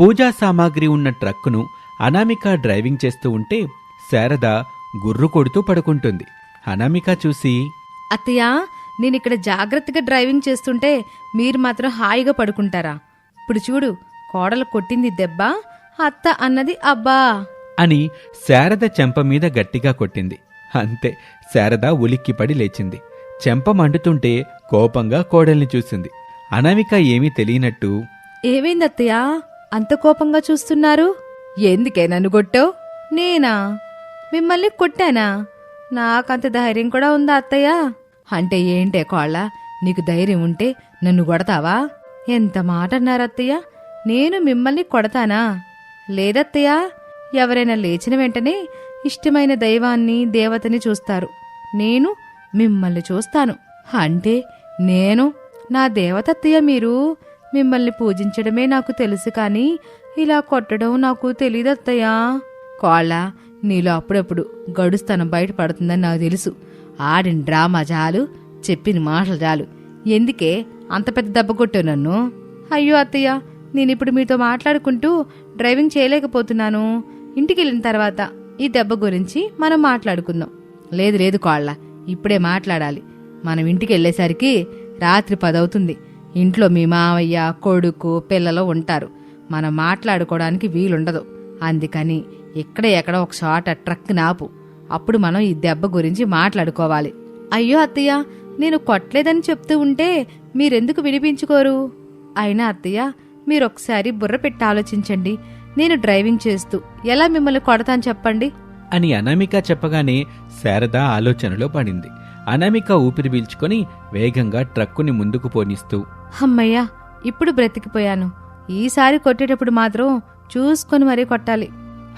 పూజా సామాగ్రి ఉన్న ట్రక్కును అనామిక డ్రైవింగ్ చేస్తూ ఉంటే శారద గుర్రు కొడుతూ పడుకుంటుంది. అనామిక చూసి అత్తయ్య నేను ఇక్కడ జాగ్రత్తగా డ్రైవింగ్ చేస్తుంటే మీరు మాత్రం హాయిగా పడుకుంటారా? ఇప్పుడు చూడు కోడలు కొట్టింది దెబ్బ అత్త అన్నది అబ్బా అని శారద చెంప మీద గట్టిగా కొట్టింది. అంతే శారద ఉలిక్కిపడి లేచింది. చెంప మండుతుంటే కోపంగా కోడల్ని చూసింది. అనామిక ఏమీ తెలియనట్టు ఏమైంది అత్తయ్య అంత కోపంగా చూస్తున్నారు? ఎందుకే నన్ను కొట్టావు? నేనా? మిమ్మల్ని కొట్టానా? నాకంత ధైర్యం కూడా ఉందా అత్తయ్య? అంటే ఏంటే కోళ్ళ? నీకు ధైర్యం ఉంటే నన్ను కొడతావా? ఎంత మాట అన్నారు అత్తయ్య? నేను మిమ్మల్ని కొడతానా? లేదత్తయ్య ఎవరైనా లేచిన వెంటనే ఇష్టమైన దైవాన్ని దేవతని చూస్తారు. నేను మిమ్మల్ని చూస్తాను. అంటే నేను నా దేవతత్తయ్య మీరు? మిమ్మల్ని పూజించడమే నాకు తెలుసు కానీ ఇలా కొట్టడం నాకు తెలియదత్తయ్యా కోళ్ళ నీలో అప్పుడప్పుడు గడుస్తనం బయటపడుతుందని నాకు తెలుసు. ఆడిన డ్రామా చాలు చెప్పిన మాటలు చాలు. ఎందుకే అంత పెద్ద దెబ్బ కొట్టావు నన్ను? అయ్యో అత్తయ్య నేనిప్పుడు మీతో మాట్లాడుకుంటూ డ్రైవింగ్ చేయలేకపోతున్నాను. ఇంటికి వెళ్ళిన తర్వాత ఈ దెబ్బ గురించి మనం మాట్లాడుకుందాం. లేదు లేదు కోళ్ళ ఇప్పుడే మాట్లాడాలి. మనం ఇంటికి వెళ్ళేసరికి రాత్రి పదవుతుంది. ఇంట్లో మీ మావయ్య కొడుకు పిల్లలు ఉంటారు. మనం మాట్లాడుకోవడానికి వీలుండదు. అందుకని ఇక్కడ ఎక్కడ ఒక చోట ట్రక్ నాపు. అప్పుడు మనం ఈ దెబ్బ గురించి మాట్లాడుకోవాలి. అయ్యో అత్తయ్య నేను కొట్టలేదని చెప్తూ ఉంటే మీరెందుకు విడిపించుకోరు అయినా అత్తయ్య మీరొకసారి బుర్ర పెట్టి ఆలోచించండి. నేను డ్రైవింగ్ చేస్తూ ఎలా మిమ్మల్ని కొడతాను చెప్పండి? అని అనామిక చెప్పగానే శారద ఆలోచనలో పడింది. అనామిక ఊపిరి పీల్చుకొని వేగంగా ట్రక్కుని ముందుకు పోనిస్తూ అమ్మయ్యా ఇప్పుడు బ్రతికిపోయాను. ఈసారి కొట్టేటప్పుడు మాత్రం చూసుకొని మరీ కొట్టాలి.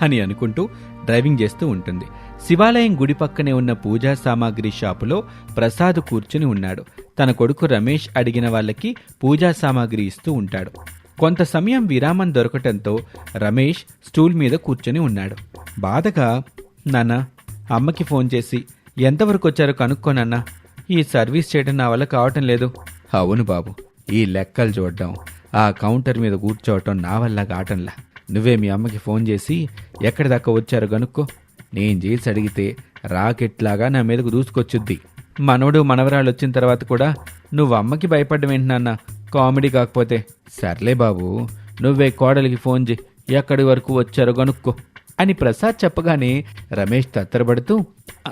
అని అనుకుంటూ డ్రైవింగ్ చేస్తూ ఉంటుంది. శివాలయం గుడి పక్కనే ఉన్న పూజా సామాగ్రి షాపులో ప్రసాద్ కూర్చుని ఉన్నాడు. తన కొడుకు రమేష్ అడిగిన వాళ్ళకి పూజా సామాగ్రి ఇస్తూ ఉంటాడు. కొంత సమయం విరామం దొరకటంతో రమేష్ స్టూల్ మీద కూర్చొని ఉన్నాడు. బాధగా నాన్న అమ్మకి ఫోన్ చేసి ఎంతవరకు వచ్చారో కనుక్కోనన్నా ఈ సర్వీస్ చేయడం నా వల్ల కావటం లేదు. అవును బాబు. ఈ లెక్కలు చూడడం ఆ కౌంటర్ మీద కూర్చోవటం నా వల్ల కావటంలా. నువ్వే మీ అమ్మకి ఫోన్ చేసి ఎక్కడి దాకా వచ్చారో కనుక్కో నేను చేసి అడిగితే రాకెట్లాగా నా మీదకు దూసుకొచ్చుద్ది. మనవడు మనవరాలు వచ్చిన తర్వాత కూడా నువ్వు అమ్మకి భయపడ్డం ఏంటన్న కామెడీ కాకపోతే. సర్లే బాబు నువ్వే కోడలికి ఫోన్ చేయి ఎక్కడి వరకు వచ్చారో కనుక్కో అని ప్రసాద్ చెప్పగానే రమేష్ తత్తరపడుతూ "అ-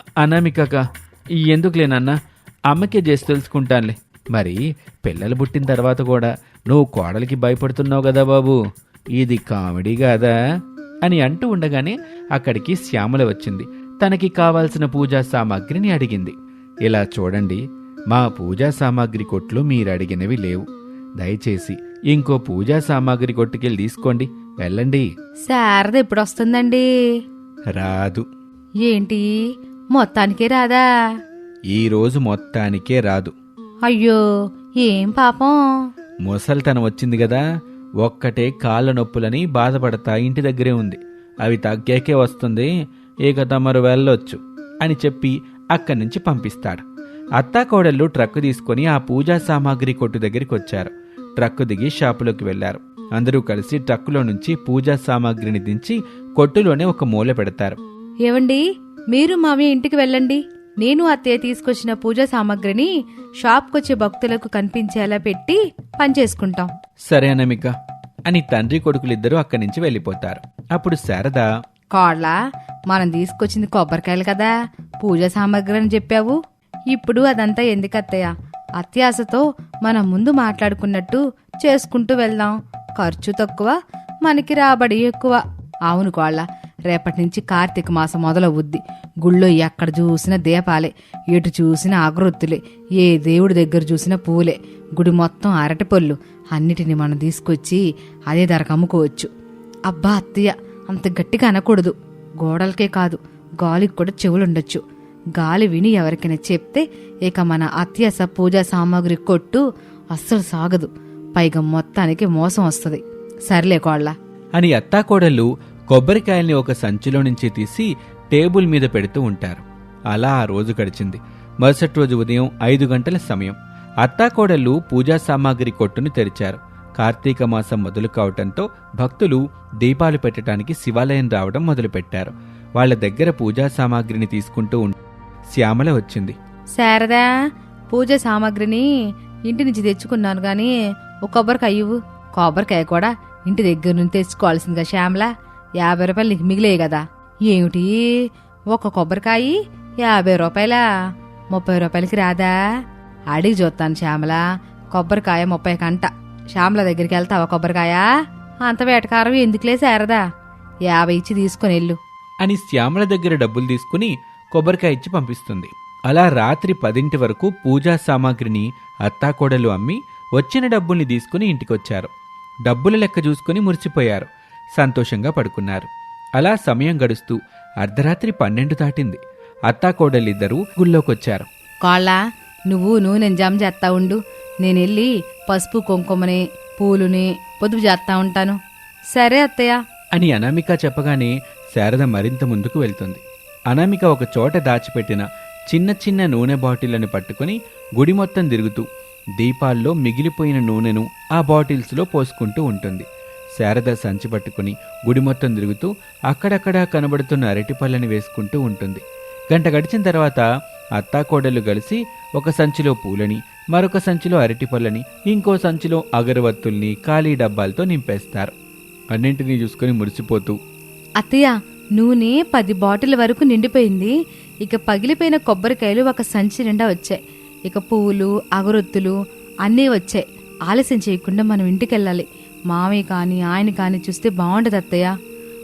ఎందుకులేనన్నా అమ్మకే చేసి తెలుసుకుంటానులే. మరి పిల్లలు పుట్టిన తర్వాత కూడా నువ్వు కోడలికి భయపడుతున్నావు కదా బాబు. ఇది కామెడీ కాదా? అని అంటూ ఉండగానే అక్కడికి శ్యామల వచ్చింది. తనకి కావాల్సిన పూజా సామాగ్రిని అడిగింది. ఇలా చూడండి మా పూజా సామాగ్రి కొట్లు మీరు అడిగినవి లేవు. దయచేసి ఇంకో పూజా సామాగ్రి కొట్టుకెళ్ళి తీసుకోండి. వెళ్ళండి. శారద ఎప్పుడు వస్తుందండి రాదు. ఏంటి? మొత్తానికే రాదా? ఈ రోజు మొత్తానికే రాదు. అయ్యో ఏం పాపం? ముసల్తనం వచ్చింది కదా ఒక్కటే కాళ్ళ నొప్పులని బాధపడతా ఇంటి దగ్గరే ఉంది. అవి తగ్గాకే వస్తుంది ఇక తమరు వెళ్ళొచ్చు అని చెప్పి అక్కడి నుంచి పంపిస్తాడు. అత్తాకోడళ్ళు ట్రక్కు తీసుకొని ఆ పూజా సామాగ్రి కొట్టు దగ్గరికి వచ్చారు ట్రక్కు దిగి షాపులోకి వెళ్ళారు అందరూ కలిసి ట్రక్కులో నుంచి పూజా సామాగ్రిని దించి కొట్టులోనే ఒక మూల పెడతారు. ఏవండి మీరు మామయ్య ఇంటికి వెళ్ళండి. నేను అత్తయ్య తీసుకొచ్చిన పూజా సామాగ్రిని షాప్కొచ్చే భక్తులకు కనిపించేలా పెట్టి పనిచేసుకుంటాం. సరే అనమిక. అని తండ్రి కొడుకులిద్దరూ అక్కడి నుంచి వెళ్ళిపోతారు. అప్పుడు శారద కోళ్ళ మనం తీసుకొచ్చింది కొబ్బరికాయలు కదా. పూజా సామాగ్రి అని చెప్పావు. ఇప్పుడు అదంతా ఎందుకు అత్తయ్య? అత్యాశతో మనం ముందు మాట్లాడుకున్నట్టు చేసుకుంటూ వెళ్దాం. ఖర్చు తక్కువ మనకి రాబడి ఎక్కువ. అవును కోళ్ళ రేపటి నుంచి కార్తీక మాసం మొదలవుద్ది. గుళ్ళో ఎక్కడ చూసినా దీపాలే ఎటు చూసినా అగరొత్తులే ఏ దేవుడి దగ్గర చూసినా పూలే గుడి మొత్తం అరటి పళ్ళు అన్నిటిని మనం తీసుకొచ్చి అదే ధరకు అమ్ముకోవచ్చు. అబ్బా అత్తయ్య అంత గట్టిగా అనకూడదు. గోడలకే కాదు గాలికి కూడా చెవులుండొచ్చు. గాలి విని ఎవరికైనా చెప్తే ఇక మన అత్యాస పూజా సామాగ్రి కొట్టు అస్సలు సాగదు. పైగా మొత్తానికి మోసం వస్తుంది. సర్లే కోళ్ళ. అని అత్తాకోడళ్ళు కొబ్బరికాయల్ని ఒక సంచిలో నుంచి తీసి టేబుల్ మీద పెడుతూ ఉంటారు. అలా ఆ రోజు గడిచింది. మరుసటి రోజు ఉదయం ఐదు గంటల సమయం. అత్తాకోడళ్ళు పూజా సామాగ్రి కొట్టును తెరిచారు. కార్తీక మాసం మొదలు కావటంతో భక్తులు దీపాలు పెట్టడానికి శివాలయం రావడం మొదలుపెట్టారు. వాళ్ళ దగ్గర పూజా సామాగ్రిని తీసుకుంటూ ఉం శ్యామల వచ్చింది. శారదా పూజ సామాగ్రిని ఇంటి నుంచి తెచ్చుకున్నాను గాని ఒక కొబ్బరికాయ ఇవ్వు. కొబ్బరికాయ కూడా ఇంటి దగ్గర నుంచి తెచ్చుకోవాల్సిందిగా శ్యామల. యాభై రూపాయలు నీకు మిగిలే కదా. ఏమిటి? ఒక కొబ్బరికాయ యాభై రూపాయలా? ముప్పై రూపాయలకి రాదా? అడిగి చూస్తాను శ్యామల. కొబ్బరికాయ ముప్పై కంట. శ్యామల దగ్గరికి వెళ్తావా కొబ్బరికాయ? అంత వేటకారం ఎందుకులే శారదా? యాభై ఇచ్చి తీసుకుని వెళ్ళు. అని శ్యామల దగ్గర డబ్బులు తీసుకుని కొబ్బరికాయ ఇచ్చి పంపిస్తుంది. అలా రాత్రి పదింటి వరకు పూజా సామాగ్రిని అత్తాకోడలు అమ్మి వచ్చిన డబ్బుల్ని తీసుకుని ఇంటికొచ్చారు. డబ్బుల లెక్క చూసుకుని మురిసిపోయారు. సంతోషంగా పడుకున్నారు. అలా సమయం గడుస్తూ అర్ధరాత్రి పన్నెండు దాటింది. అత్తాకోడలిద్దరూ గుళ్ళోకొచ్చారు. కోళ్ళ నువ్వు నూనె జమ చేస్తా ఉండు. నేను వెళ్ళి పసుపు కుంకుమని పూలుని పొదుపు చేస్తా ఉంటాను. సరే అత్తయ్య. అని అనామిక చెప్పగానే శారద మరింత ముందుకు వెళ్తుంది. అనామిక ఒక చోట దాచిపెట్టిన చిన్న చిన్న నూనె బాటిళ్ళను పట్టుకుని గుడి మొత్తం తిరుగుతూ దీపాల్లో మిగిలిపోయిన నూనెను ఆ బాటిల్స్లో పోసుకుంటూ ఉంటుంది. శారద సంచి పట్టుకుని గుడి మొత్తం తిరుగుతూ అక్కడక్కడా కనబడుతున్న అరటిపళ్ళని వేసుకుంటూ ఉంటుంది. గంట గడిచిన తర్వాత అత్తాకోడలు కలిసి ఒక సంచిలో పూలని మరొక సంచిలో అరటిపళ్ళని ఇంకో సంచిలో అగరవత్తుల్ని ఖాళీ డబ్బాలతో నింపేస్తారు. అన్నింటినీ చూసుకుని మురిసిపోతూ అత్తయ్య నూనె పది బాటిల్ వరకు నిండిపోయింది. ఇక పగిలిపోయిన కొబ్బరికాయలు ఒక సంచి నిండా వచ్చాయి. ఇక పువ్వులు అగరొత్తులు అన్నీ వచ్చాయి. ఆలస్యం చేయకుండా మనం ఇంటికెళ్ళాలి. మామయ్య కానీ ఆయన కానీ చూస్తే బాగుండదు అత్తయ్య.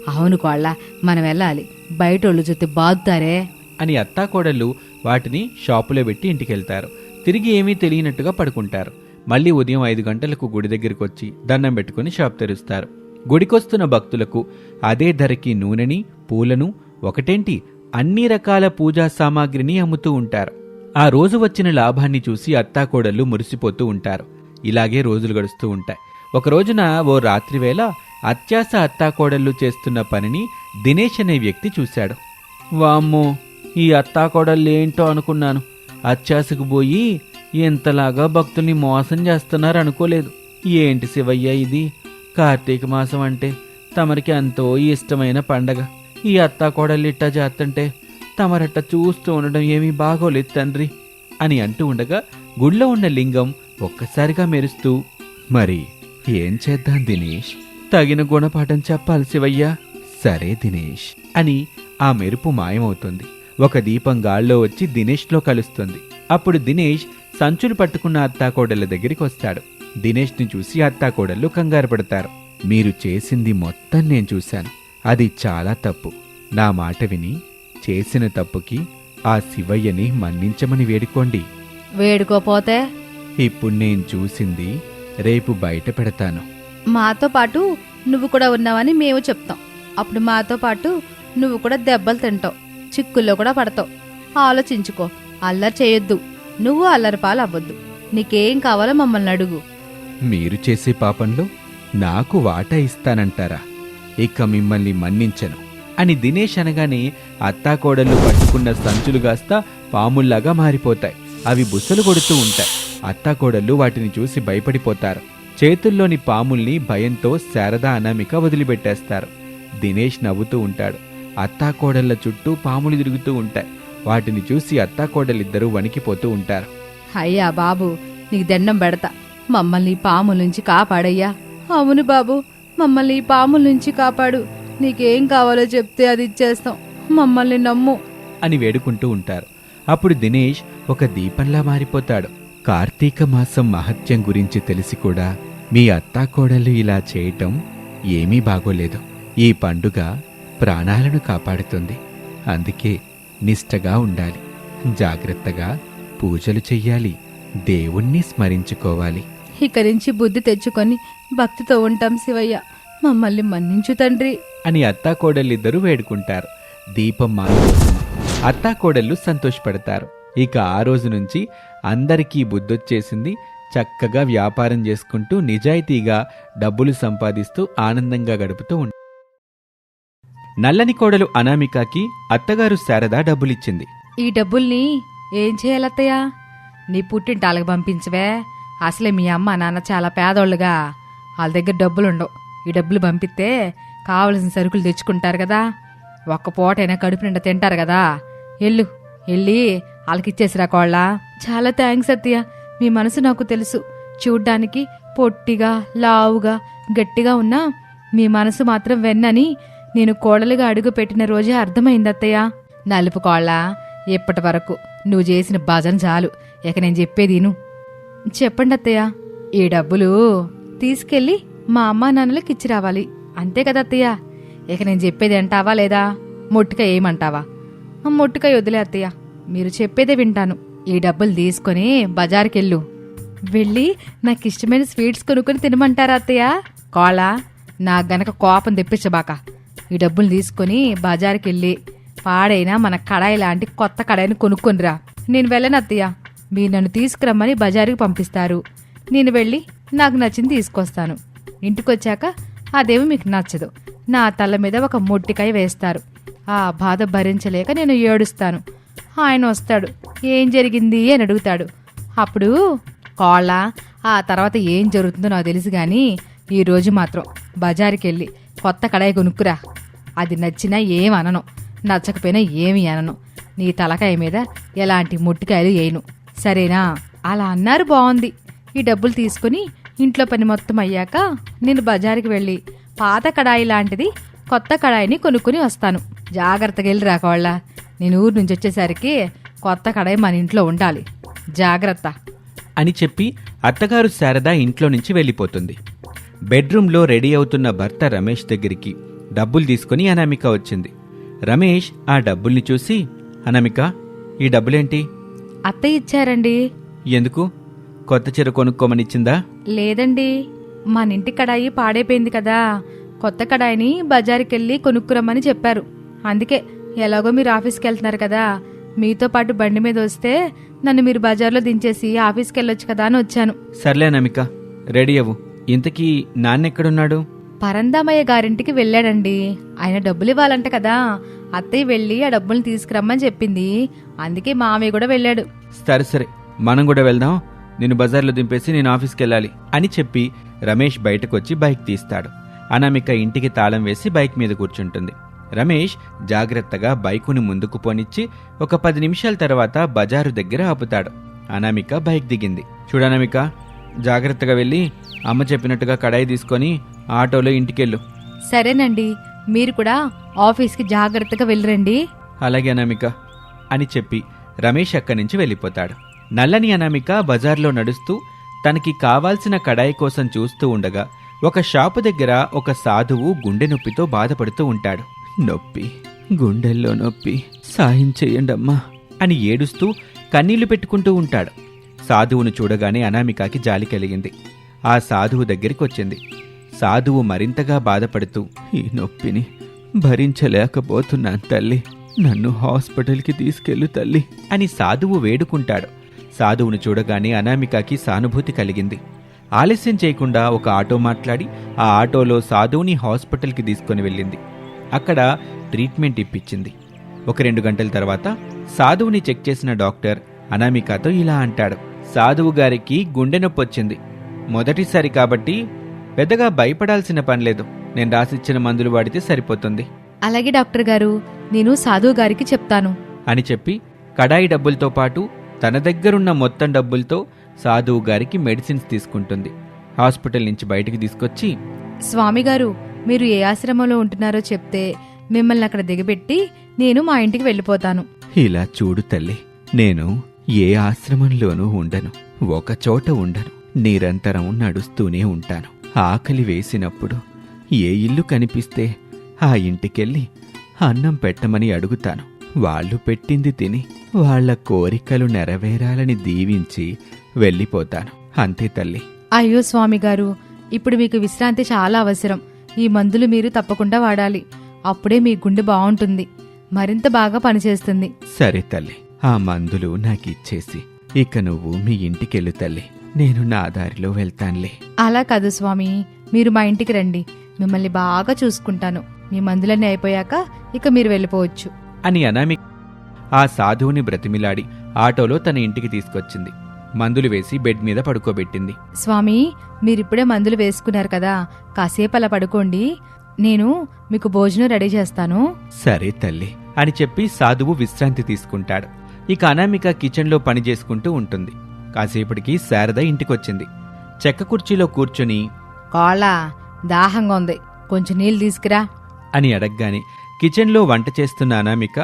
అవును కోళ్ళ మనం వెళ్ళాలి. బయట వాళ్ళు చూస్తే బాగుతారే. అని అత్తాకోడళ్ళు వాటిని షాపులో పెట్టి ఇంటికెళ్తారు. తిరిగి ఏమీ తెలియనట్టుగా పడుకుంటారు. మళ్ళీ ఉదయం ఐదు గంటలకు గుడి దగ్గరికి వచ్చి దండం పెట్టుకుని షాప్ తెరుస్తారు. గుడికొస్తున్న భక్తులకు అదే ధరకి నూనెని పూలను ఒకటేంటి అన్ని రకాల పూజా సామాగ్రిని అమ్ముతూ ఉంటారు. ఆ రోజు వచ్చిన లాభాన్ని చూసి అత్తాకోడళ్ళు మురిసిపోతూ ఉంటారు. ఇలాగే రోజులు గడుస్తూ ఉంటాయి. ఒక రోజున ఓ రాత్రివేళ అత్యాస అత్తాకోడళ్ళు చేస్తున్న పనిని దినేష్ అనే వ్యక్తి చూశాడు. వామ్మో ఈ అత్తాకోడళ్ళు ఏంటో అనుకున్నాను. అత్యాసకు పోయి ఎంతలాగా భక్తుల్ని మోసం చేస్తున్నారు అనుకోలేదు. ఏంటి శివయ్య ఇది? కార్తీక మాసం అంటే తమరికి ఎంతో ఇష్టమైన పండగ. ఈ అత్తాకోడళ్ళు ఇట్టా చేస్తుంటే తమరట్ట చూస్తూ ఉండడం ఏమీ బాగోలేదు తండ్రి అని అంటూ ఉండగా గుళ్ళో ఉన్న లింగం ఒక్కసారిగా మెరుస్తూ మరి ఏం చేద్దాం దినేష్? తగిన గుణపాఠం చెప్పాలి శివయ్యా. సరే దినేష్. అని ఆ మెరుపు మాయమవుతుంది. ఒక దీపం గాల్లో వచ్చి దినేష్లో కలుస్తుంది. అప్పుడు దినేష్ సంచులు పట్టుకున్న అత్తాకోడళ్ళ దగ్గరికి వస్తాడు. దినేష్ని చూసి అత్తాకోడళ్ళు కంగారు పడతారు. మీరు చేసింది మొత్తం నేను చూశాను. అది చాలా తప్పు. నా మాట విని చేసిన తప్పుకి ఆ శివయ్యని మన్నించమని వేడుకోండి. వేడుకోపోతే? ఇప్పుడు నేను చూసింది రేపు బయట పెడతాను. మాతో పాటు నువ్వు కూడా ఉన్నావని మేము చెప్తాం. అప్పుడు మాతో పాటు నువ్వు కూడా దెబ్బలు తింటావు. చిక్కుల్లో కూడా పడతావు. ఆలోచించుకో. అల్లరి చేయొద్దు. నువ్వు అల్లరి పాలు అవ్వద్దు. నీకేం కావాలో మమ్మల్ని అడుగు. మీరు చేసే పాపంలో నాకు వాటా ఇస్తానంటారా? ఇక మిమ్మల్ని మన్నించను. అని దినేష్ అనగానే అత్తాకోడళ్ళు పట్టుకున్న సంచులు కాస్త పాముల్లాగా మారిపోతాయి. అవి బుసలు కొడుతూ ఉంటాయి. అత్తాకోడళ్ళు వాటిని చూసి భయపడిపోతారు. చేతుల్లోని పాముల్ని భయంతో శారదా అనామిక వదిలిపెట్టేస్తారు. దినేష్ నవ్వుతూ ఉంటాడు. అత్తాకోడళ్ళ చుట్టూ పాములు తిరుగుతూ ఉంటాయి. వాటిని చూసి అత్తాకోడలిద్దరూ వణికిపోతూ ఉంటారు. అయ్యా బాబు నీకు దండం పెడతా. మమ్మల్ని పాముల నుంచి కాపాడయ్యా. అవును బాబు మమ్మల్ని పాముల నుంచి కాపాడు. నీకేం కావాలో చెప్తే అది ఇచ్చేస్తాం. మమ్మల్ని నమ్ము. అని వేడుకుంటూ ఉంటారు. అప్పుడు దినేష్ ఒక దీపంలా మారిపోతాడు. కార్తీక మాసం మహత్యం గురించి తెలిసి కూడా మీ అత్తాకోడలు ఇలా చేయటం ఏమీ బాగోలేదు. ఈ పండుగ ప్రాణాలను కాపాడుతుంది. అందుకే నిష్టగా ఉండాలి. జాగ్రత్తగా పూజలు చెయ్యాలి. దేవుణ్ణి స్మరించుకోవాలి. ఇక నుంచి బుద్ధి తెచ్చుకొని భక్తితో ఉంటాం శివయ్య. మమ్మల్ని మన్నించు తండ్రి. అని అత్తాకోడళ్ళిద్దరూ వేడుకుంటారు. దీపం మారిపోతుంది అత్తాకోడళ్ళు సంతోషపడతారు. ఇక ఆ రోజు నుంచి అందరికీ బుద్ధొచ్చేసింది చక్కగా వ్యాపారం చేసుకుంటూ నిజాయితీగా డబ్బులు సంపాదిస్తూ ఆనందంగా గడుపుతూ ఉంటారు నల్లని కోడలు అనామికకి అత్తగారు శారద డబ్బులిచ్చింది. ఈ డబ్బుల్ని ఏం చేయాలత్తయ్యా? నీ పుట్టింటాలకు పంపించవే. అసలే మీ అమ్మ నాన్న చాలా పేదోళ్ళుగా. వాళ్ళ దగ్గర డబ్బులు ఉండవు ఈ డబ్బులు పంపిస్తే కావలసిన సరుకులు తెచ్చుకుంటారు కదా. ఒక్క పూటైనా కడుపు నిండా తింటారు కదా. ఎల్లు వెళ్ళి వాళ్ళకిచ్చేసిరా కోళ్ళ? చాలా థ్యాంక్స్ అత్తయ్య. మీ మనసు నాకు తెలుసు. చూడ్డానికి పొట్టిగా లావుగా గట్టిగా ఉన్నా మీ మనసు మాత్రం వెన్నని నేను కోడలుగా అడుగు పెట్టిన రోజే అర్థమైంది అత్తయ్య. నలుపు కోళ్ళ ఇప్పటి వరకు? నువ్వు చేసిన భజన చాలు. ఇక నేను చెప్పేది విను. చెప్పండి అత్తయ్య. ఈ డబ్బులు తీసుకెళ్ళి మా అమ్మా నాన్నలకి ఇచ్చి రావాలి. అంతే కదా అత్తయ్య. ఇక నేను చెప్పేది అంటావా లేదా? మొట్టికాయ ఏమంటావా? ఆ మొట్టికాయ వదిలే అత్తయ్య. మీరు చెప్పేదే వింటాను. ఈ డబ్బులు తీసుకొని బజార్కెళ్ళు. వెళ్ళి నాకు ఇష్టమైన స్వీట్స్ కొనుక్కొని తినమంటారా అత్తయ్య? కోలా నాకు గనక కోపం తెప్పించబాక. ఈ డబ్బులు తీసుకొని బజార్కి వెళ్ళి పాడైనా మన కడాయి లాంటి కొత్త కడాయిని కొనుక్కొనిరా. నేను వెళ్ళను అత్తయ్య. మీరు నన్ను తీసుకురమ్మని బజారుకి పంపిస్తారు. నేను వెళ్ళి నాకు నచ్చింది తీసుకొస్తాను. ఇంటికొచ్చాక అదేమి మీకు నచ్చదు. నా తల మీద ఒక మొట్టికాయ వేస్తారు. ఆ బాధ భరించలేక నేను ఏడుస్తాను. ఆయన వస్తాడు. ఏం జరిగింది అని అడుగుతాడు. అప్పుడు కోళ్ళ ఆ తర్వాత ఏం జరుగుతుందో నాకు తెలుసు కానీ ఈరోజు మాత్రం బజారుకి వెళ్ళి కొత్త కడాయి కొనుక్కురా. అది నచ్చినా ఏం అనను. నచ్చకపోయినా ఏమి అనను. నీ తలకాయ మీద ఎలాంటి ముట్టికాయలు వేయను. సరేనా? అలా అన్నారు బాగుంది ఈ డబ్బులు తీసుకుని ఇంట్లో పని మొత్తం అయ్యాక నేను బజారుకి వెళ్ళి పాత కడాయి లాంటిది కొత్త కడాయిని కొనుక్కుని వస్తాను. జాగ్రత్తగా వెళ్ళి రాకోళ్ళ నేను ఊరు నుంచి వచ్చేసరికి కొత్త కడాయి మన ఇంట్లో ఉండాలి. జాగ్రత్త. అని చెప్పి అత్తగారు శారద ఇంట్లో నుంచి వెళ్ళిపోతుంది. బెడ్రూమ్లో రెడీ అవుతున్న భర్త రమేష్ దగ్గరికి డబ్బులు తీసుకుని అనామిక వచ్చింది. రమేష్ ఆ డబ్బుల్ని చూసి అనామిక ఈ డబ్బులేంటి? అత్తయ్య ఇచ్చారండి. ఎందుకు? కొత్త చీర కొనుక్కోమనిచ్చిందా లేదండి. మన ఇంటి కడాయి పాడైపోయింది కదా. కొత్త కడాయిని బజారుకి వెళ్ళి కొనుక్కురమ్మని చెప్పారు. అందుకే ఎలాగో మీరు ఆఫీస్కి వెళ్తున్నారు కదా. మీతో పాటు బండి మీద వస్తే నన్ను మీరు బజార్లో దించేసి ఆఫీస్కి వెళ్ళొచ్చు కదా అని వచ్చాను. సర్లే అనామిక రెడీ అవ్వు. ఇంతకీ నాన్నెక్కడున్నాడు పరందామయ్య గారింటికి వెళ్ళాడండి. ఆయన డబ్బులు ఇవ్వాలంట కదా. అత్తయ్య వెళ్ళి ఆ డబ్బులు తీసుకురమ్మని చెప్పింది. అందుకే మామయ్య కూడా వెళ్ళాడు. సరే సరే. మనం కూడా వెళ్దాం. నేను బజార్లో దింపేసి నేను ఆఫీస్కి వెళ్ళాలి అని చెప్పి రమేష్ బయటకొచ్చి బైక్ తీస్తాడు. అనామిక ఇంటికి తాళం వేసి బైక్ మీద కూర్చుంటుంది. రమేష్ జాగ్రత్తగా బైకుని ముందుకు పోనిచ్చి ఒక పది నిమిషాల తర్వాత బజారు దగ్గర ఆపుతాడు. అనామిక బైక్ దిగింది. చూడనామిక జాగ్రత్తగా వెళ్ళి అమ్మ చెప్పినట్టుగా కడాయి తీసుకొని ఆటోలో ఇంటికెళ్ళు. సరేనండి మీరు కూడా ఆఫీస్కి జాగ్రత్తగా వెళ్ళరండి. అలాగే అనామిక అని చెప్పి రమేష్ అక్కడి నుంచి వెళ్ళిపోతాడు. నల్లని అనామిక బజార్లో నడుస్తూ తనకి కావాల్సిన కడాయి కోసం చూస్తూ ఉండగా ఒక షాపు దగ్గర ఒక సాధువు గుండె నొప్పితో బాధపడుతూ ఉంటాడు. నొప్పి గుండెల్లో నొప్పి సాయం చెయ్యండమ్మా అని ఏడుస్తూ కన్నీళ్ళు పెట్టుకుంటూ ఉంటాడు. సాధువును చూడగానే అనామికకి జాలి కలిగింది. ఆ సాధువు దగ్గరికి వచ్చింది సాధువు మరింతగా బాధపడుతూ ఈ నొప్పిని భరించలేకపోతున్నాను తల్లి. నన్ను హాస్పిటల్కి తీసుకెళ్ళు తల్లి అని సాధువు వేడుకుంటాడు. సాధువును చూడగానే అనామికకి సానుభూతి కలిగింది. ఆలస్యం చేయకుండా ఒక ఆటో మాట్లాడి ఆ ఆటోలో సాధువుని హాస్పిటల్కి తీసుకొని వెళ్ళింది. అక్కడ ట్రీట్మెంట్ ఇప్పించింది. ఒక రెండు గంటల తర్వాత సాధువుని చెక్ చేసిన డాక్టర్ అనామికతో ఇలా అంటాడు. సాధువు గారికి గుండె నొప్పి వచ్చింది. మొదటిసారి కాబట్టి పెద్దగా భయపడాల్సిన పనిలేదు నేను రాసిచ్చిన మందులు వాడితే సరిపోతుంది. అలాగే డాక్టర్ గారు నేను సాధువు గారికి చెప్తాను. అని చెప్పి కడాయి డబ్బులతో పాటు తన దగ్గరున్న మొత్తం డబ్బులతో సాధువు గారికి మెడిసిన్స్ తీసుకుంటుంది. హాస్పిటల్ నుంచి బయటికి తీసుకొచ్చి స్వామి గారు మీరు ఏ ఆశ్రమంలో ఉంటున్నారో చెప్తే మిమ్మల్ని అక్కడ దిగబెట్టి నేను మా ఇంటికి వెళ్ళిపోతాను. ఇలా చూడు తల్లి నేను ఏ ఆశ్రమంలోనూ ఉండను. ఒక చోట ఉండను. నిరంతరం నడుస్తూనే ఉంటాను. ఆకలి వేసినప్పుడు ఏ ఇల్లు కనిపిస్తే ఆ ఇంటికెళ్ళి అన్నం పెట్టమని అడుగుతాను. వాళ్ళు పెట్టింది తిని వాళ్ళ కోరికలు నెరవేరాలని దీవించి వెళ్ళిపోతాను. అంతే తల్లి. అయ్యో స్వామి గారు ఇప్పుడు మీకు విశ్రాంతి చాలా అవసరం. ఈ మందులు మీరు తప్పకుండా వాడాలి. అప్పుడే మీ గుండె బాగుంటుంది. మరింత బాగా పనిచేస్తుంది. సరే తల్లి ఆ మందులు నాకిచ్చేసి ఇక నువ్వు మీ ఇంటికెళ్ళు తల్లి. నేను నా దారిలో వెళ్తానులే. అలా కాదు స్వామి మీరు మా ఇంటికి రండి. మిమ్మల్ని బాగా చూసుకుంటాను. మీ మందులన్నీ అయిపోయాక ఇక మీరు వెళ్ళిపోవచ్చు. అని అనామిక ఆ సాధువుని బ్రతిమిలాడి ఆటోలో తన ఇంటికి తీసుకొచ్చింది. మందులు వేసి బెడ్ మీద పడుకోబెట్టింది. స్వామి మీరిప్పుడే మందులు వేసుకున్నారు కదా కాసేపు అలా పడుకోండి. నేను మీకు భోజనం రెడీ చేస్తాను. సరే తల్లి అని చెప్పి సాధువు విశ్రాంతి తీసుకుంటాడు. ఇక అనామిక కిచెన్లో పని చేసుకుంటూ ఉంటుంది. కాసేపటికి శారద ఇంటికొచ్చింది. చెక్క కుర్చీలో కూర్చొని కోళ్ళ దాహంగా ఉంది. కొంచెం నీళ్ళు తీసుకురా. అని అడగగానే కిచెన్లో వంట చేస్తున్న అనామిక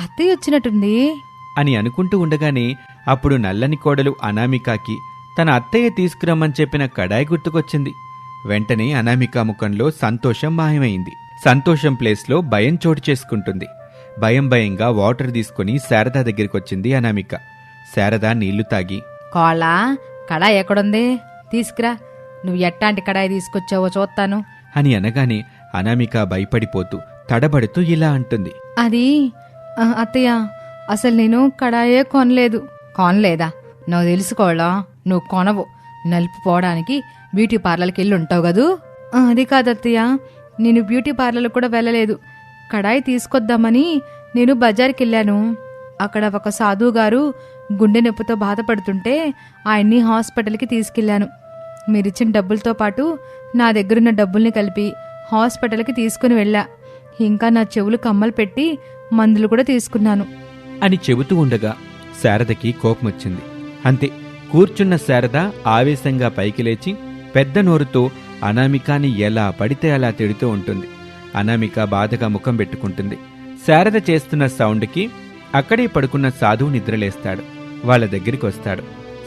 అత్తయ్య వచ్చినట్టుంది. అని అనుకుంటూ ఉండగానే అప్పుడు నల్లని కోడలు అనామికకి తన అత్తయ్య తీసుకురమ్మని చెప్పిన కడాయి గుర్తుకొచ్చింది. వెంటనే అనామిక ముఖంలో సంతోషం మాయమైంది. సంతోషం ప్లేస్లో భయం చోటు చేసుకుంటుంది. భయం భయంగా వాటర్ తీసుకుని శారద దగ్గరికొచ్చింది అనామిక. శారద నీళ్ళు తాగి కోళ్ళ కడాయి ఎక్కడుంది? తీసుకురా. నువ్వు ఎట్టాంటి కడాయి తీసుకొచ్చావో చూస్తాను. అని అనగానే అనామిక భయపడిపోతూ తడబడుతూ ఇలా అంటుంది. అది అత్తయ్య అసలు నేను కడాయే కొనలేదు. కొనలేదా? నువ్వు తెలుసుకోవాలా నువ్వు కొనవు. నలుపు పోవడానికి బ్యూటీ పార్లర్కి వెళ్ళి ఉంటావు కదూ? అది కాదత్తయ్య నేను బ్యూటీ పార్లర్ కూడా వెళ్ళలేదు. కడాయి తీసుకొద్దామని నేను బజార్కి వెళ్ళాను. అక్కడ ఒక సాధువు గారు గుండె నొప్పితో బాధపడుతుంటే ఆయన్ని హాస్పిటల్కి తీసుకెళ్ళాను. మీరిచ్చిన డబ్బులతో పాటు నా దగ్గరున్న డబ్బుల్ని కలిపి హాస్పిటల్కి తీసుకుని వెళ్ళా. ఇంకా నా చెవులు కమ్మలు పెట్టి మందులు కూడా తీసుకున్నాను. అని చెబుతూ ఉండగా శారదకి కోపమొచ్చింది. అంతే కూర్చున్న శారద ఆవేశంగా పైకి లేచి పెద్ద నోరుతో అనామికాని ఎలా పడితే అలా తిడుతూ ఉంటుంది. అనామిక బాధగా ముఖం పెట్టుకుంటుంది. శారద చేస్తున్న సౌండ్కి అక్కడే పడుకున్న సాధువు నిద్రలేస్తాడు. వాళ్ళ దగ్గరికి వస్తాడు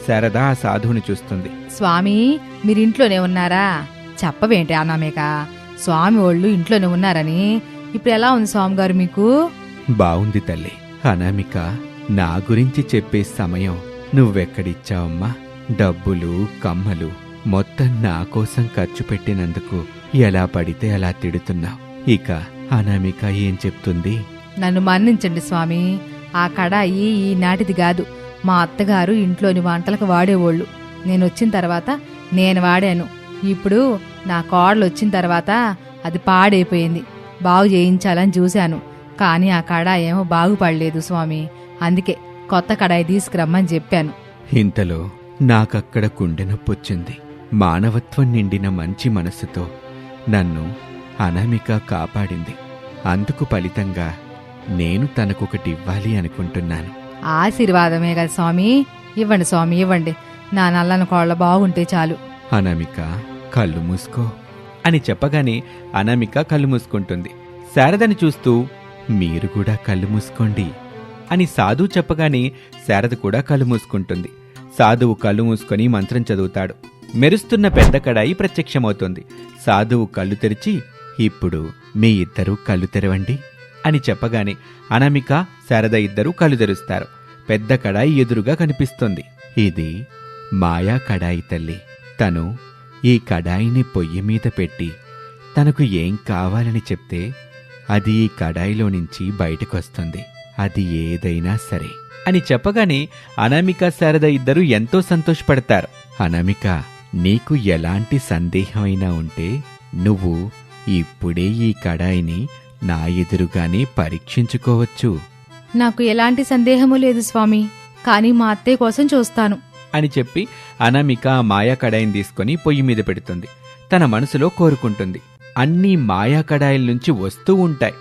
శారద ఆ సాధువుని చూస్తుంది. స్వామి మీరింట్లోనే ఉన్నారా? చెప్పవేంటి అనామేక? స్వామి వాళ్ళు ఇంట్లోనే ఉన్నారని. ఇప్పుడు ఎలా ఉంది స్వామి గారు మీకు? బావుంది తల్లి. అనామిక నా గురించి చెప్పే సమయం నువ్వెక్కడిచ్చావమ్మా? డబ్బులు కమ్మలు మొత్తం నా కోసం ఖర్చు పెట్టినందుకు ఎలా పడితే అలా తిడుతున్నావు? ఇక అనామిక ఏం చెప్తుంది? నన్ను మన్నించండి స్వామి. ఆ కడాయి ఈనాటిది కాదు. మా అత్తగారు ఇంట్లోని వంటలకు వాడేవాళ్ళు. నేను వచ్చిన తర్వాత నేను వాడాను. ఇప్పుడు నా కోడలు వచ్చిన తర్వాత అది పాడైపోయింది. బాగు చేయించాలని చూశాను. కానీ ఆ కడాయి ఏమో బాగుపడలేదు స్వామి. అందుకే కొత్త కడాయి తీసుకురమ్మని చెప్పాను. ఇంతలో నాకక్కడ గుండె నొప్పొచ్చింది మానవత్వం నిండిన మంచి మనసుతో నన్ను అనామిక కాపాడింది. అందుకు ఫలితంగా నేను తనకొకటి ఇవ్వాలి అనుకుంటున్నాను. ఆశీర్వాదమే కదా స్వామి. ఇవ్వండి స్వామి ఇవ్వండి. నా నల్లని కోళ్ళ బాగుంటే చాలు. అనామిక కళ్ళు మూసుకో అని చెప్పగానే అనామిక కళ్ళు మూసుకుంటుంది. శారదని చూస్తూ మీరు కూడా కళ్ళు మూసుకోండి. అని సాధువు చెప్పగానే శారద కూడా కళ్ళు మూసుకుంటుంది. సాధువు కళ్ళు మూసుకొని మంత్రం చదువుతాడు. మెరుస్తున్న పెద్ద కడాయి ప్రత్యక్షమవుతుంది. సాధువు కళ్ళు తెరిచి ఇప్పుడు మీ ఇద్దరూ కళ్ళు తెరవండి అని చెప్పగానే అనామిక శారద ఇద్దరూ కళ్ళు తెరుస్తారు. పెద్ద కడాయి ఎదురుగా కనిపిస్తుంది. ఇది మాయా కడాయి తల్లి. తను ఈ కడాయిని పొయ్యి మీద పెట్టి తనకు ఏం కావాలని చెప్తే అది ఈ కడాయిలో నుంచి బయటకొస్తుంది అది ఏదైనా సరే అని చెప్పగానే అనామిక శారద ఇద్దరు ఎంతో సంతోషపడతారు. అనామిక నీకు ఎలాంటి సందేహమైనా ఉంటే నువ్వు ఇప్పుడే ఈ కడాయిని నా ఎదురుగానే పరీక్షించుకోవచ్చు. నాకు ఎలాంటి సందేహము లేదు స్వామి. కానీ మా అత్తయ్య కోసం చూస్తాను. అని చెప్పి అనామిక మాయా కడాయిని తీసుకొని పొయ్యి మీద పెడుతుంది. తన మనసులో కోరుకుంటుంది. అన్నీ మాయా కడాయిల నుంచి వస్తూ ఉంటాయి.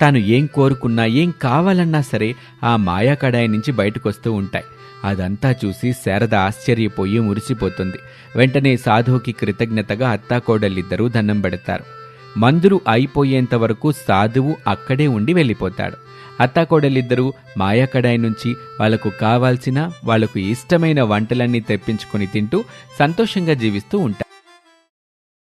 తాను ఏం కోరుకున్నా ఏం కావాలన్నా సరే ఆ మాయాకడాయి నుంచి బయటకొస్తూ ఉంటాయి. అదంతా చూసి శారద ఆశ్చర్యపోయి మురిసిపోతుంది. వెంటనే సాధువుకి కృతజ్ఞతగా అత్తాకోడలిద్దరూ దండం పెడతారు. మందులు అయిపోయేంత వరకు సాధువు అక్కడే ఉండి వెళ్ళిపోతాడు. అత్తాకోడలిద్దరూ మాయాకడాయి నుంచి వాళ్ళకు కావాల్సిన వాళ్ళకు ఇష్టమైన వంటలన్నీ తెప్పించుకొని తింటూ సంతోషంగా జీవిస్తూ ఉంటారు.